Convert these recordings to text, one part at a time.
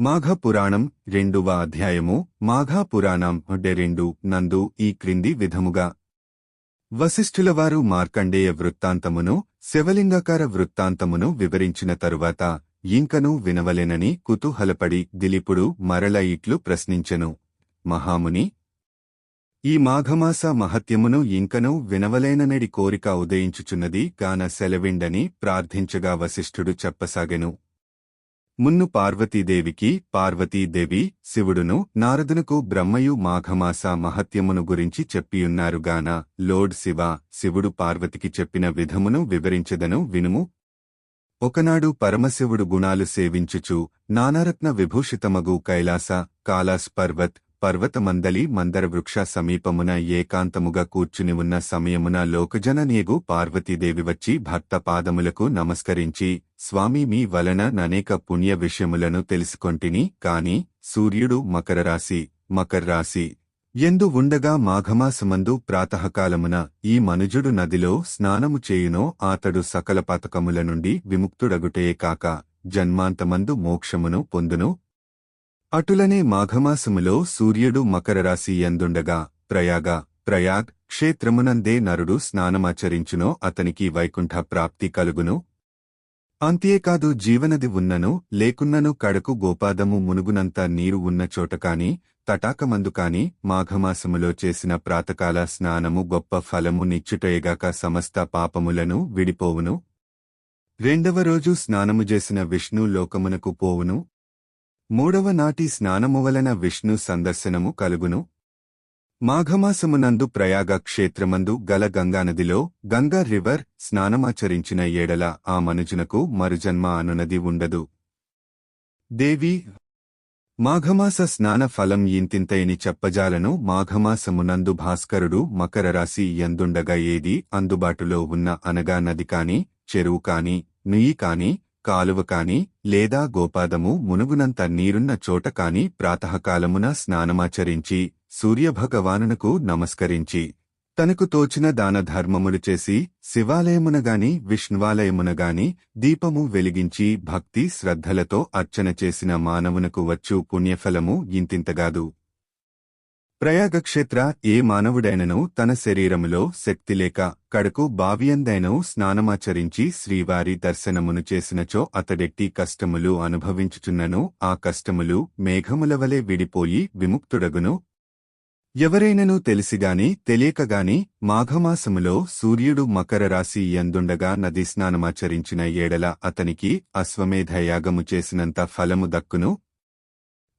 మాఘ పురాణం రెండవ అధ్యాయము. మాఘపురాణం రెండు నందు ఈ క్రింది విధముగా. వశిష్ఠులవారు మార్కండేయ వృత్తాంతమును శివలింగాకార వృత్తాంతమును వివరించిన తరువాత ఇంకను వినవలెనని కుతూహలపడి దిలీపుడు మరల ఇట్లు ప్రశ్నించెను. మహాముని ఈ మాఘమాస మహత్యమును ఇంకను వినవలేననడి కోరిక ఉదయించుచున్నది గాన సెలవిండని ప్రార్థించగా వశిష్ఠుడు చెప్పసాగెను. మున్ను పార్వతీదేవికి పార్వతీదేవి శివుడును నారదునకు బ్రహ్మయు మాఘమాస మహత్యమును గురించి చెప్పియున్నారుగాన లోడ్ శివ శివుడు పార్వతికి చెప్పిన విధమును వివరించెదను వినుము. ఒకనాడు పరమశివుడు గుణాలు సేవించుచు నానారత్న విభూషితమగు కైలాస కాలాస్ పర్వత్ పర్వతమందలి మందర వృక్ష సమీపమున ఏకాంతముగా కూర్చుని ఉన్న సమయమున లోకజననీయగు పార్వతీదేవి వచ్చి భక్త పాదములకు నమస్కరించి స్వామి మీ వలన ననేక పుణ్య విషయములను తెలుసుకొంటిని కాని సూర్యుడు మకరరాశి మకర్రాశి ఎందు ఉండగా మాఘమాసమందు ప్రాతకాలమున ఈ మనుజుడు నదిలో స్నానము చేయునో అతడు సకల పతకముల నుండి విముక్తుడగుటే కాక జన్మాంతమందు మోక్షమును పొందును అటులనే మాఘమాసములో సూర్యుడు మకరరాశి ఎందుండగా ప్రయాగ ప్రయాగ్ క్షేత్రమునందే నరుడు స్నానమాచరించునో అతనికి వైకుంఠ ప్రాప్తి కలుగును. అంతేకాదు జీవనది ఉన్నను లేకున్నను కడకు గోపాదము మునుగునంత నీరు ఉన్న చోటకాని తటాకమందుకాని మాఘమాసములో చేసిన ప్రాతకాల స్నానము గొప్ప ఫలము నిచ్చుటయగాక సమస్త పాపములను విడిపోవును. రెండవ రోజు స్నానము చేసిన విష్ణు లోకమునకు పోవును. మూడవ నాటి స్నానము వలన విష్ణు సందర్శనము కలుగును. మాఘమాసమునందు ప్రయాగ క్షేత్రమందు గల గంగానదిలో గంగా రివర్ స్నానమాచరించిన ఏడల ఆ మనుజునకు మరుజన్మ అనునది ఉండదు. దేవి మాఘమాస స్నాన ఫలం ఇంతింతయని చెప్పజాలను మాఘమాసమునందు భాస్కరుడు మకర రాశి ఎందుండగా ఏది అందుబాటులో ఉన్న అనగా నది కాని చెరువు కాని నుయ్యి కాని కాలువ కాని లేదా గోపాదము మునుగునంత నీరున్న చోట కాని ప్రాతకాలమున స్నానమాచరించి సూర్యభగవానునకు నమస్కరించి తనకు తోచిన దాన ధర్మములు చేసి శివాలయమునగాని విష్ణువాలయమునగాని దీపము వెలిగించి భక్తి శ్రద్ధలతో అర్చన చేసిన మానవునకు వచ్చు పుణ్యఫలము ఇంతింతగాదు. ప్రయాగక్షేత్ర ఏ మానవుడైనను తన శరీరములో శక్తిలేక కడకు బావియందైనను స్నానమాచరించి శ్రీవారి దర్శనమును చేసినచో అతడెట్టి కష్టములు అనుభవించుచున్నను ఆ కష్టములు మేఘముల వలె విడిపోయి విముక్తుడగును. ఎవరైనను తెలిసిగాని తెలియకగాని మాఘమాసములో సూర్యుడు మకర రాశి ఎందుండగా నది స్నానమాచరించిన ఏడల అతనికి అశ్వమేధయాగము చేసినంత ఫలము దక్కును.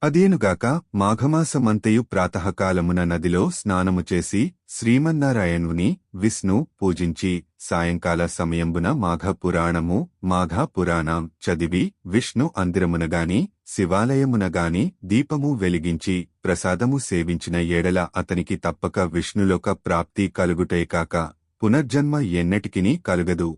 అదేనుగాక మాఘమాసమంతయు ప్రాతకాలమున నదిలో స్నానము చేసి శ్రీమన్నారాయణుని విష్ణు పూజించి సాయంకాల సమయంబున మాఘ పురాణము మాఘ పురాణం చదివి విష్ణు అందిరమునగాని శివాలయమునగాని దీపము వెలిగించి ప్రసాదము సేవించిన ఏడల అతనికి తప్పక విష్ణులోక ప్రాప్తి కలుగుటే కాక పునర్జన్మ ఎన్నటికినీ కలుగదు.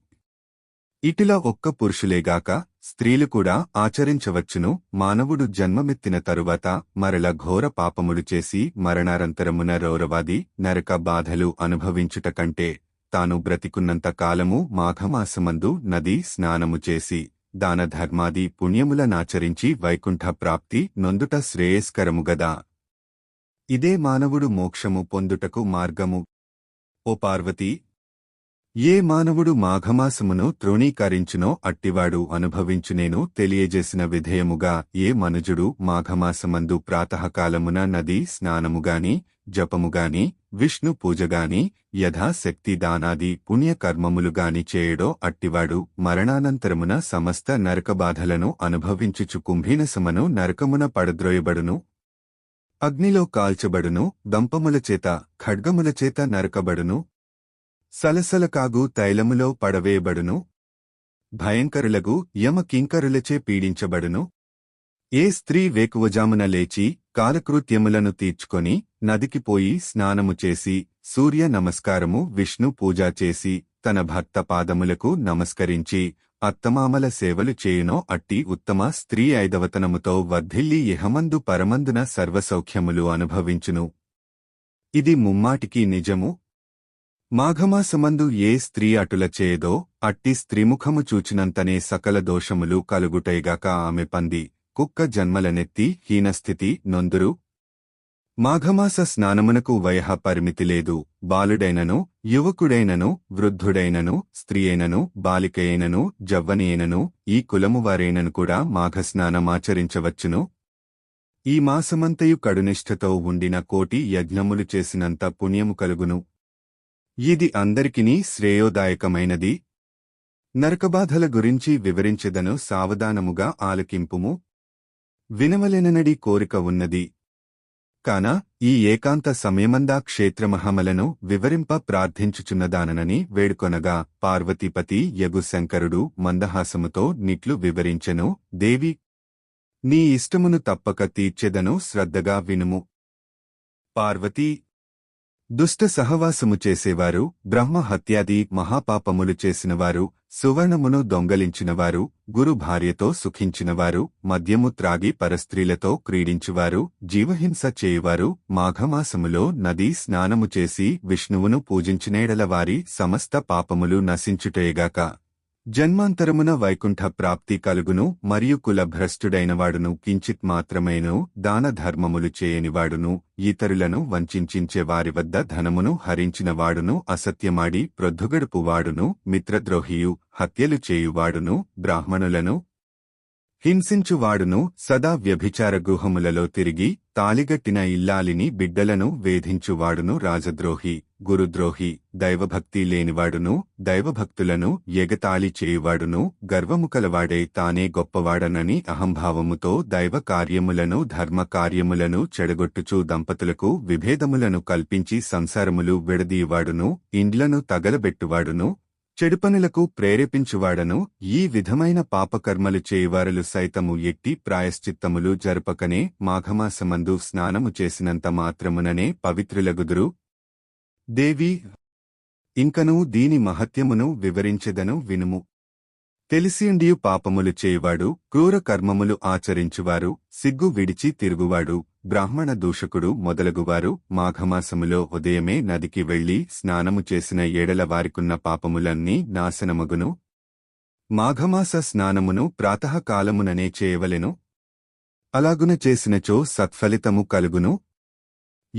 ఇటులా ఒక్క పురుషులేగాక స్త్రీలు కూడా ఆచరించవచ్చును. మానవుడు జన్మమెత్తిన తరువాత మరల ఘోర పాపములు చేసి మరణారంతరమున రౌరవాది నరక బాధలు అనుభవించుట కంటే తాను బ్రతికున్నంత కాలము మాఘమాసమందు నది స్నానము చేసి దానధర్మాది పుణ్యములనాచరించి వైకుంఠ ప్రాప్తి నొందుట శ్రేయస్కరముగదా ఇదే మానవుడు మోక్షము పొందుటకు మార్గము. ఓ పార్వతీ ఏ మానవుడు మాఘమాసమును త్రోణీకరించునో అట్టివాడు అనుభవించునేను తెలియజేసిన విధేయముగా ఏ మనుజుడు మాఘమాసమందు ప్రాతకాలమున నది స్నానముగాని జపముగాని విష్ణు పూజగాని యథాశక్తి దానాది పుణ్యకర్మములుగాని చేయడో అట్టివాడు మరణానంతరమున సమస్త నరకబాధలను అనుభవించుచు కుంభీనసమను నరకమున పడద్రోయబడును. అగ్నిలో కాల్చబడును దంపములచేత ఖడ్గములచేత నరకబడును. సలసలకాగు తైలములో పడవేయబడును. భయంకరులగు యమ కింకరులచే పీడించబడును. ఏ స్త్రీ వేకువజామున లేచి కాలకృత్యములను తీర్చుకొని నదికి పోయి స్నానము చేసి సూర్య నమస్కారము విష్ణు పూజా చేసి తన భర్త పాదములకు నమస్కరించి అత్తమామల సేవలు చేయునో అట్టి ఉత్తమ స్త్రీ ఐదవతనముతో వర్ధిల్లి ఇహమందు పరమందున సర్వసౌఖ్యములు అనుభవించును. ఇది ముమ్మాటికి నిజము మాఘమాసమందు ఏ స్త్రీ అటుల చేయదో అట్టి స్త్రీముఖము చూచినంతనే సకల దోషములు కలుగుటైగాక ఆమె పంది కుక్క జన్మలనెత్తి హీనస్థితి నొందురు. మాఘమాస స్నానమునకు వయహ పరిమితి లేదు. బాలుడైనను యువకుడైనను వృద్ధుడైనను స్త్రీయైనను బాలికయైనను జవ్వనియైనను ఈ కులము వారైనను కూడా మాఘస్నానమాచరించవచ్చును ఈ మాసమంతయు కడునిష్ఠతో ఉండిన కోటి యజ్ఞములు చేసినంత పుణ్యము కలుగును. ఇది అందరికినీ శ్రేయోదాయకమైనది. నరకబాధల గురించి వివరించెదను సావధానముగా ఆలకింపుము. వినవలెననడి కోరిక ఉన్నది. కాన ఈ ఏకాంత సమయమందా క్షేత్రమహమలను వివరింప ప్రార్థించుచున్నదాననని వేడుకొనగా పార్వతీపతి యగు శంకరుడు మందహాసముతో నిట్లు వివరించెను దేవి! నీ ఇష్టమును తప్పక తీర్చెదను శ్రద్ధగా వినుము. పార్వతీ! దుష్ట సహవాసము చేసేవారు బ్రహ్మ హత్యాది మహాపాపములు చేసినవారు సువర్ణమును దొంగలించినవారు గురు భార్యతో సుఖించినవారు మద్యము త్రాగి పరస్త్రీలతో క్రీడించువారు జీవహింస చేయువారు మాఘమాసములో నదీ స్నానము చేసి విష్ణువును పూజించినేడల వారి సమస్త పాపములు నశించుటేగాక జన్మాంతరమున వైకుంఠ ప్రాప్తి కలుగును మరియు కులభ్రష్టుడైనవాడును కించిత్ మాత్రమేను దాన ధర్మములు చేయనివాడును ఇతరులను వంచించే వారి వద్ద ధనమును హరించినవాడును అసత్యమాడి ప్రొద్దుగడుపువాడును మిత్రద్రోహియు హత్యలు చేయువాడును బ్రాహ్మణులను హింసించువాడును సదా వ్యభిచార గుహములలో తిరిగి తాలిగట్టిన ఇల్లాలిని బిడ్డలను వేధించువాడును రాజద్రోహి గురుద్రోహి దైవభక్తి లేనివాడును దైవభక్తులను ఎగతాళి చేయువాడును గర్వము కలవాడే తానే గొప్పవాడనని అహంభావముతో దైవ కార్యములను ధర్మ కార్యములను చెడగొట్టుచు దంపతులకు విభేదములను కల్పించి సంసారములు విడదీయువాడును ఇండ్లను తగలబెట్టువాడును చెడుపనులకు ప్రేరేపించువాడను ఈ విధమైన పాపకర్మలు చేయువారులు సైతము ఎట్టి ప్రాయశ్చిత్తములు జరుపకనే మాఘమాసమందు స్నానము చేసినంత మాత్రముననే పవిత్రులగుదురు దేవి ఇంకనూ దీని మహత్యమును వివరించెదను వినుము. తెలిసిండియు పాపములు చేయువాడు క్రూర కర్మములు ఆచరించువారు సిగ్గు విడిచి తిరుగువాడు బ్రాహ్మణ దూషకుడు మొదలగువారు మాఘమాసములో ఉదయమే నదికి వెళ్ళి స్నానము చేసిన ఏడల వారికున్న పాపములన్నీ నాశనమగును. మాఘమాస స్నానమును ప్రాతకాలముననే చేయవలెను. అలాగున చేసినచో సత్ఫలితము కలుగును.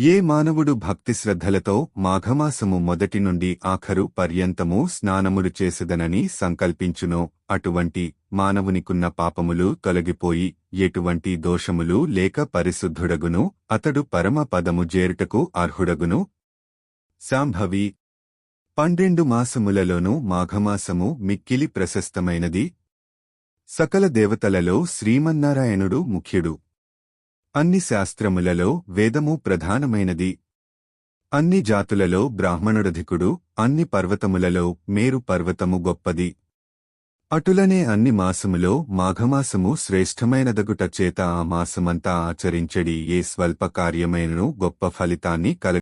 ఏ మానవుడు భక్తి శ్రద్ధలతో మాఘమాసము మొదటి నుండి ఆఖరు పర్యంతము స్నానములు చేసదనని సంకల్పించునో అటువంటి మానవునికున్న పాపములు తొలగిపోయి ఎటువంటి దోషములు లేక పరిశుద్ధుడగును అతడు పరమ పదము జేరుటకు అర్హుడగును. శాంభవి పన్నెండు మాసములలోనూ మాఘమాసము మిక్కిలి ప్రశస్తమైనది. సకల దేవతలలో శ్రీమన్నారాయణుడు ముఖ్యుడు. అన్ని శాస్త్రములలో వేదము ప్రధానమైనది. అన్ని జాతులలో బ్రాహ్మణుడధికుడు అన్ని పర్వతములలో మేరు పర్వతము గొప్పది. అటులనే అన్ని మాసములో మాఘమాసము శ్రేష్టమైనదగుట చేత ఆ మాసమంతా ఆచరించడి ఏ స్వల్ప కార్యమైనను గొప్ప ఫలితాన్ని కల